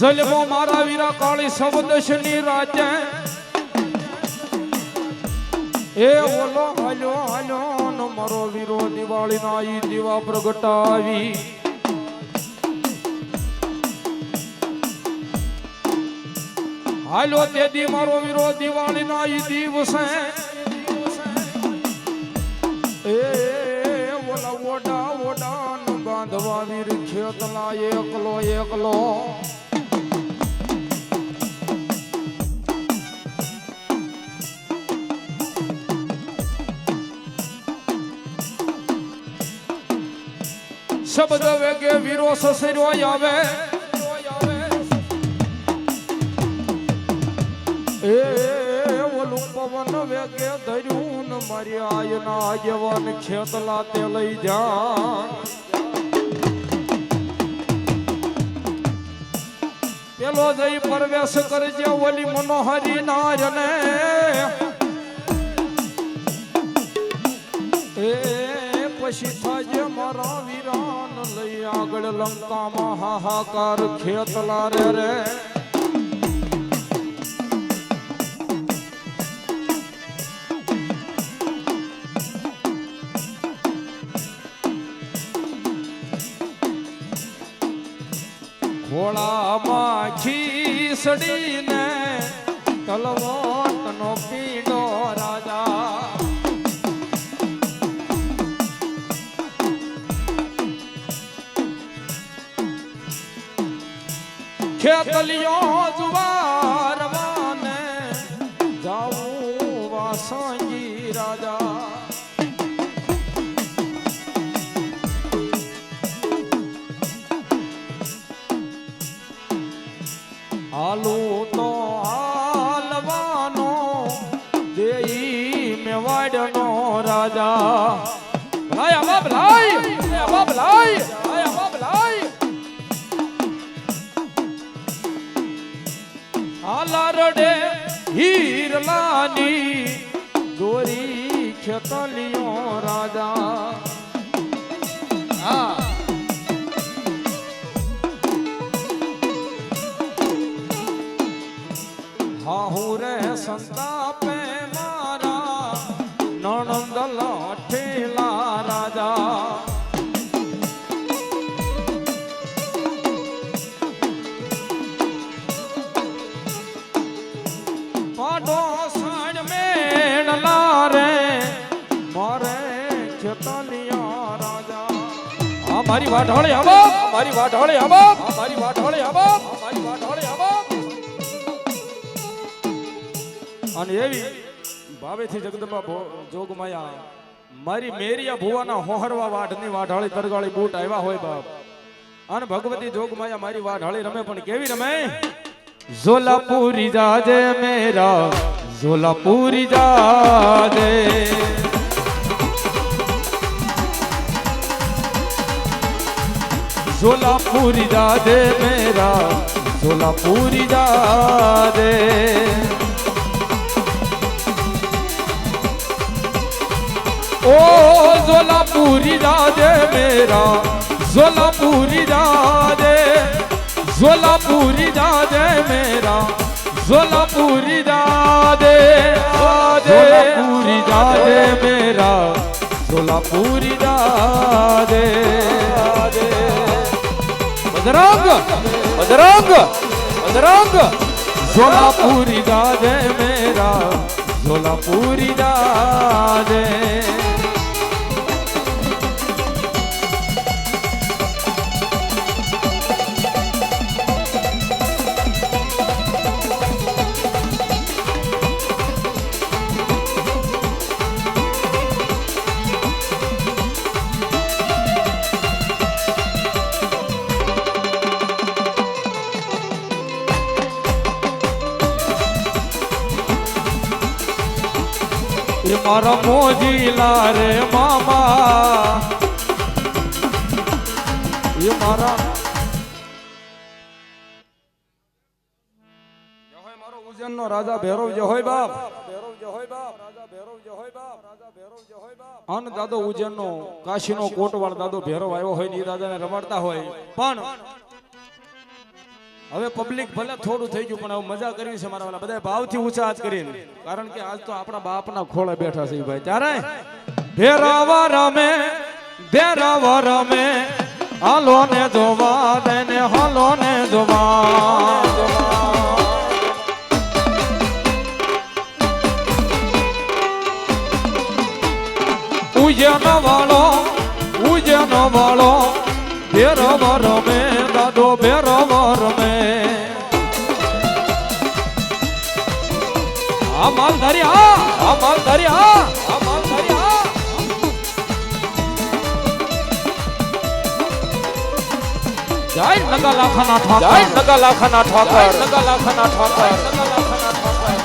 જલમો મારા વીરા કાળી સબદશની રાજે. એ ઓલો હાલ્યો હાલ્યો નો મારો વીરો દિવાળી ના ઈ દીવા પ્રગટાવી. હાલો તે દી મારો વીરો દિવાળી ના ઈ દિવસે. એ, ઓલા ઓડા ઓડા બાંધવા વીર ખેતલા એકલો એકલો. શબ્દ વેગે વીરો સસરો આવે. એ ઓલું પવન વેગે ધર્યું ને મારી આયના આગેવાન ખેતલા તે લઈ જા. પેલો જઈ પ્રવેશ કરજે ઓલી મનોહરી નારને. એ પછી મારા વીરાન લઈ આગળ લંકામાં હાહાકાર ખેતલા રે. રે ઘોડામાં ખીસડીને તલવટનો પીડો ખેતલિયો જુવારવાને જાઉં વાસંગી રાજા. હાલુ તો હાલવાનો દેઈ મેવાડનો રાજા. હીરલાની દોરી ખેતલિયો રાજા. હા. હું રે સંતાપે ખેતલિયા હળે આ મારી વાઢોળી આવો મારી વાઢોળી આવો મારી વાઢોળી આવો મારી વાઢોળી આવો અને એવી ભાવેથી જગદંબા જોગમાયા મારી મેરિયા ભુવાના હોહરવા વાઢની વાઢાળી તરગાળી બૂટ આવ્યા હોય બાપ. અને ભગવતી જોગમાયા મારી વાઢાળી રમે પણ કેવી રમે? ઝોલાપુરી જાજે મેરા ઝોલાપુરી જાજે. सोलापुरी राधे मेरा सोलापुरी राधे ओ सोलापुरी राधे मेरा सोलापुरी राधे सोलापुरी राधे मेरा सोलापुरी राधे सोलापुरी राधे मेरा सोलापुरी राधे અદરંગ અદરંગ અદરંગ ઝોલાપુરી ગાજે મેરા ઝોલાપુરી ગાજે. મારા મોજીલા રે મામા. એ મારા રાજા ભૈરવ જહોય બાપ ભૈરવ જહોય બાપ રાજા ભૈરવ હોય બાપ રાજા ભૈરવ હોય બાપ. અન દાદો ઉજ્જૈનનો કાશીનો કોટવાળ દાદો ભૈરવ આવ્યો હોયની દાદાને રમાડતા હોય. પણ હવે પબ્લિક ભલે થોડું થઈ ગયું, પણ હવે મજા કરવી છે મારા વાળા બધા ભાવથી ઊંચા કરીને. કારણ કે આજ તો આપણા બાપના ખોળે બેઠા છે ભાઈ. ત્યારે ભેરાવા રમે ભેરાવા રમે હાલો ને જોવા ને હાલો ને જોવા. ઉજ્જૈન વાળો ઉજ્જૈન વાળો ભેરવ રમે. આ હા આ માલ ધરી આ જય નગા લાખાના ઠાકર. જય નગા લાખાના ઠાકર. નગા લાખાના ઠાકર. નગા લાખાના ઠાકર.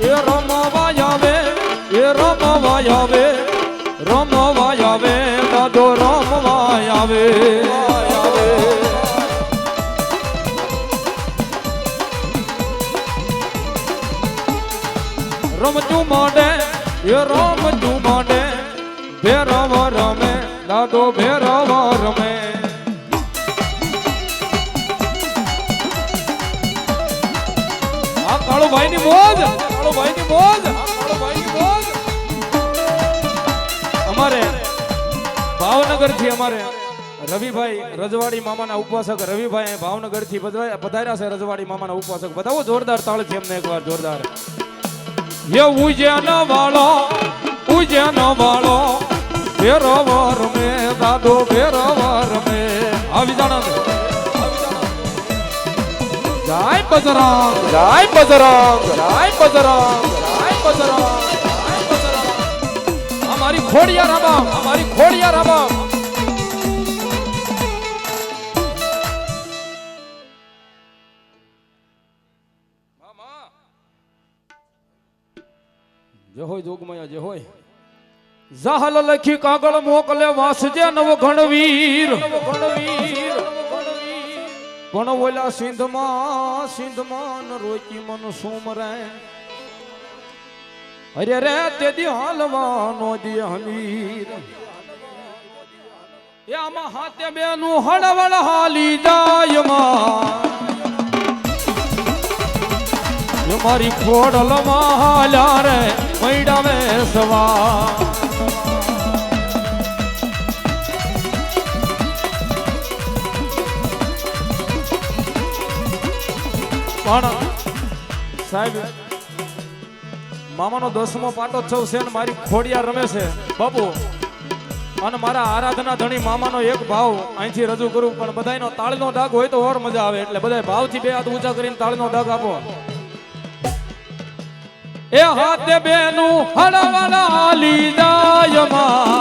એ રમવા આવે એ રમવા આવે રમવા આવે દાદો રમવા આવે. દાદો ભેરવ રમે. આ કાળુભાઈ ની મોજ કાળુભાઈ ની મોજ કાળુભાઈ ની મોજ. અમારે ભાવનગરથી અમારે રવિભાઈ રજવાડી મામાના ઉપવાસક રવિભાઈ ભાવનગરથી પધાર્યા છે રજવાડી મામાના ઉપવાસક બતાવો, જોરદાર તાળથી એમને એકવાર, જોરદાર. એ ઉજ્જૈન વાળો ઉજ્જૈન વાળો ભેરવર મે દાદો ભેરવર મે આવી જાણા. જય બજરંગ જય બજરંગ જય બજરંગ જય બજરંગ અમારી ખોડિયા રામા અમારી ખોડિયા રામા જે હોય જોગમાયા, જે હોય. જાહલ લખી કાગળ મોકલે વાસજે નવ ઘણવીર પણ ઓલા સિંધમાં સિંધમાં રોકી મન સુમરે અરે રે, તે દી હાલવાનો દી હમીર. એ આમાં હાથે બેનું હળવળ હાલી જાય માં મારી ખોડલમાં હાલ્યા રે મૈડા વેસવા પણ સાહેબ, મામાનો દસમો પાટોત્સવ છે ને મારી ખોડિયા રમે છે, બાપુ. અને મારા આરાધના ધણી મામાનો એક ભાવ અહીંથી રજૂ કરું, પણ બધાયનો તાળનો દાગ હોય તો ઓર મજા આવે, એટલે બધા ભાવથી બે હાથ ઊંચા કરીને તાળનો દાગ આપો. એ હાથે બેનું હળવળા લીદાયમાં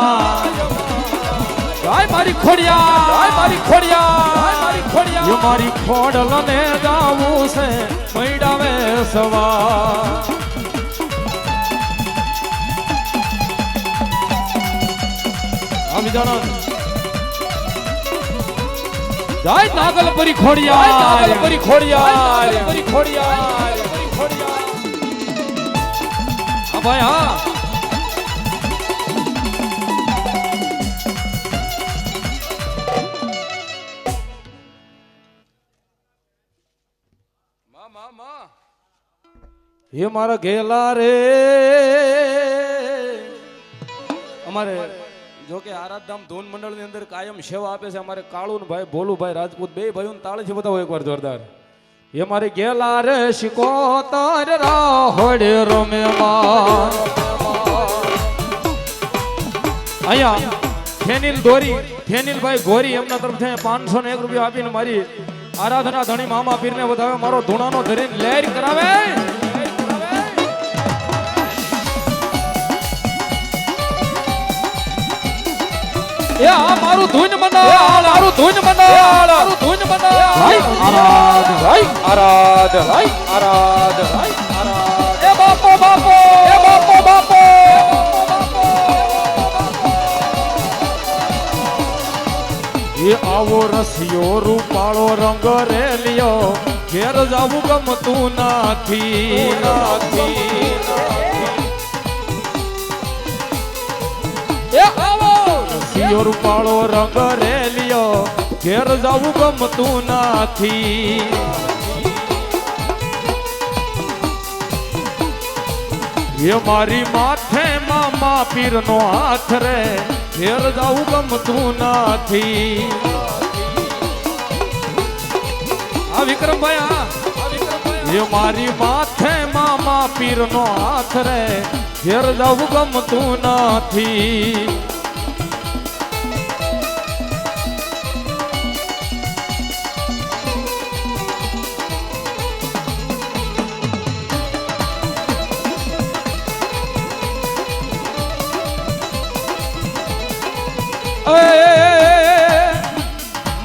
મારી ખોડિયા મારી ખોડિયા મારી ખોડલ ને ગાવું છે મૈડાવે સવા જાય નાગલ પરી ખોડિયા નાગલ પરી ખોડિયા પરી ખોડિયા ભાઈ હા. હે મારા ઘેલા રે. અમારે જો કે આરાધધામ ધૂન મંડળની અંદર કાયમ સેવા આપે છે. અમારે કાળુન ભાઈ ભોલુભાઈ, રાજપૂત બે ભાઈઓ તાળથી બતાવો એકવાર જોરદાર. એ મારે ગેલા રે શિકો તાર રાહોડે રમે અહીંયા ફેનિલ દોરી, ફેનિલભાઈ ગોરી એમના તરફથી પાંચસો ને એક રૂપિયા આપીને મારી આરાધના ધણી મામા પીરને વધાવે મારો ધૂણાનો ધરીને લહેર કરાવે. એ આ મારું ધૂન મંડળ મારું ધૂન મંડળ મારું ધૂન ભાઈ આરાધ ભાઈ આરાધ ભાઈ આરાધ ભાઈ આરાધ એ બાપો બાપો આવો રસિયો રૂપાળો રંગ રેલિયો ઘેર જાવું ગમતું નાથી. નાથી રસિયો રૂપાળો રંગ રેલિયો ઘેર જાવું ગમતું નાથી. એ મારી માથે મામા પીરનો હાથ રે, ઘેર જાવું ગમતું નથી. આ વિક્રમભાઈ આ એ મારી માથે મામા પીરનો હાથ રે, ઘેર જવું ગમતું નથી.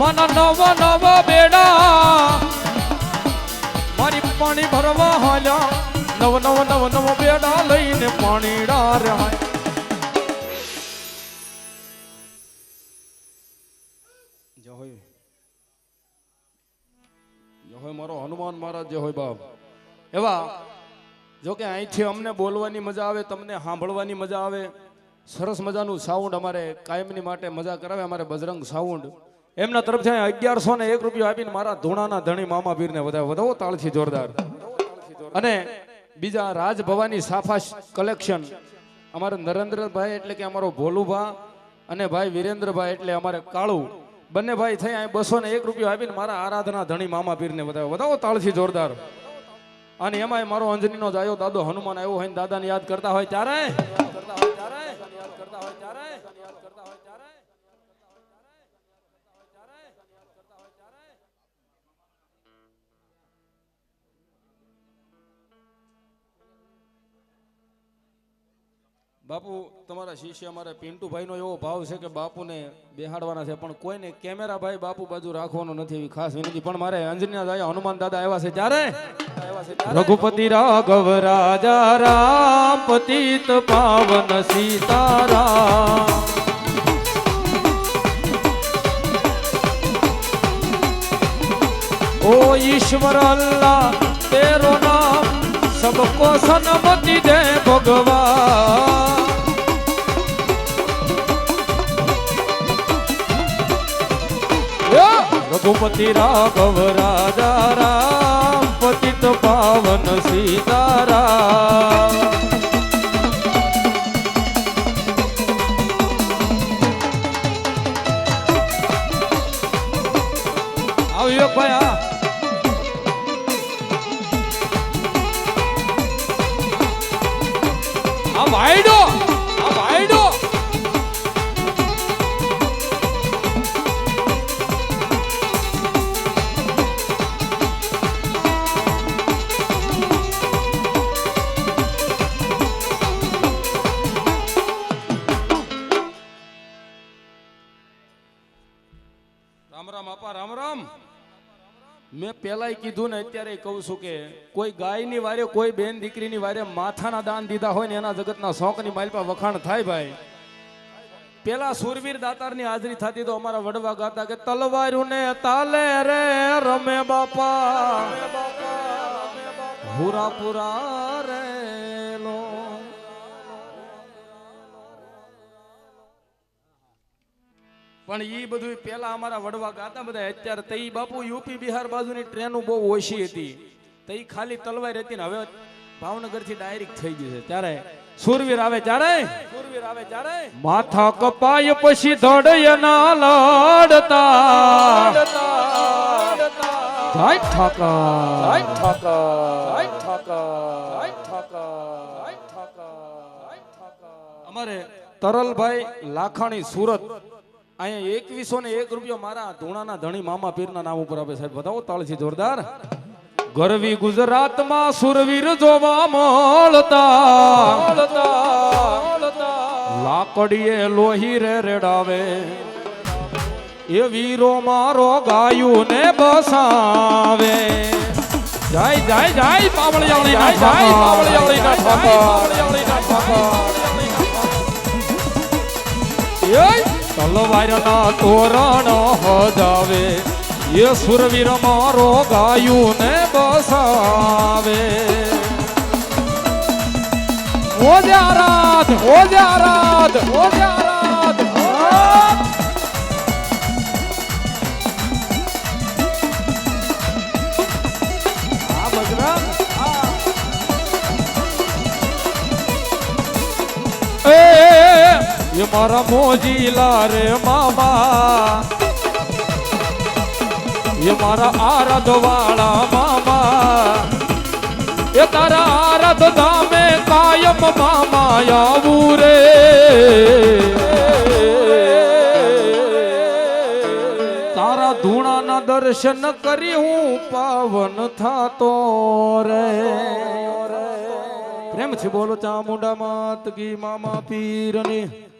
મન નવ નવ બેડા. મારી પાણી ભરવા હાલ્યા. નવ નવ નવ નવ બેડા લઈને પાણી ડાર જય મારો હનુમાન મહારાજ, જય હોય બાપ. એવા, જો કે અહીંથી અમને બોલવાની મજા આવે, તમને સાંભળવાની મજા આવે. સરસ મજાનું સાઉન્ડ અમારે કાયમની માટે મજા કરાવે, અમારે બજરંગ સાઉન્ડ એમના તરફથી અગિયારસો ને એક રૂપિયો આપીને મારા ધૂણાના ધણી મામા પીરને વધારે. વધાવો તાળથી જોરદાર. અને બીજા રાજ ભવાની સાફા કલેક્શન. અમારા નરેન્દ્રભાઈ એટલે કે અમારો ભોલુભા અને ભાઈ વિરેન્દ્રભાઈ એટલે અમારે કાળુ. બંને ભાઈ થઈ અહીં બસો ને એક રૂપિયો આપીને મારા આરાધના ધણી મામા પીરને વધારે. વધાવો તાળથી જોરદાર. અને એમાંય મારો અંજનીનો જાયો દાદો હનુમાન આવ્યો હોય દાદાને યાદ કરતા હોય ત્યારે. બાપુ, તમારા શિષ્ય અમારે પિન્ટુભાઈનો એવો ભાવ છે કે બાપુને બેહાડવાના છે, પણ કોઈને કેમેરા ભાઈ બાપુ બાજુ રાખવાનો નથી એવી ખાસ વિનંતી. પણ મારે અંજના દાયા, હનુમાન દાદા આવ્યા છે ત્યારે રઘુપતિ રાઘવ રાજા રામ પતિત પાવન સીતારામ. ઓ ઈશ્વર અલ્લાહ, તેરો सबको सन्मति दे भगवान यो! रघुपति राघव राजा राम पतित पावन सीताराम આવ્યો ભાઈ આ આ વાયડો! આ વાયડો! રામ રામ આપા રામ રામ. મેં પહેલાંય કીધું ને અત્યારે કહું છું કે કોઈ ગાયની વારે કોઈ બેન દીકરીની વારે માથાના દાન દીધા હોય ને એના જગતના શોખની માલપા વખાણ થાય ભાઈ. પેલા સુરવીર દાતારની હાજરી થતી તો અમારા વડવા ગાતા કે તલવારું ને તાલે રે રમે બાપા હુરા પુરા રે પણ એ બધું પેલા અમારા વડવા ગાતા બધા અત્યારે તઈ બાપુ યુપી બિહાર બાજુની ટ્રેનો બહુ ઓછી હતી. તઈ ખાલી તલવાર હતી ને હવે ભાવનગરથી ડાયરેક્ટ થઈ ગયું છે. ત્યારે સુરવીર આવે ત્યારે? સુરવીર આવે ત્યારે? માથા કપાય પછી ધડય ના લાડતા. જય ઠાકા જય ઠાકા જય ઠાકા જય ઠાકા જય ઠાકા અમારે તરલભાઈ લાખાણી સુરત. અહીંયા એકવીસો ને એક રૂપિયો મારા ધૂણાના ધણી મામા પીરના નામ ઉપર આપે સાહેબ. બતાવો તાળથી જોરદાર. ગરવી ગુજરાતમાં સુરવીર જોવા મળતા. લાકડીએ લોહી રે રેડાવે. એ વીરો મારો ગાયું ને બસાવે. જાય જાય જાય પાવળિયાળી ના જાય પાવળિયાળી ના પાવળિયાળી ના તલવારના તોરણ હજાવે. એ સુરવીર મારો ગાયું ને બસાવે ઓજારાત ઓજારાત ઓજારાત એ મારા મોજીલા રે મામા. એ મારા આરાધ વાળા મામા. એ તારા આરાધ ધામે કાયમ મામા આવું રે. તારા ધૂણાના દર્શન કરી હું પાવન થાતો રે. પ્રેમથી બોલો ચામુંડા માત કી મામા પીરની.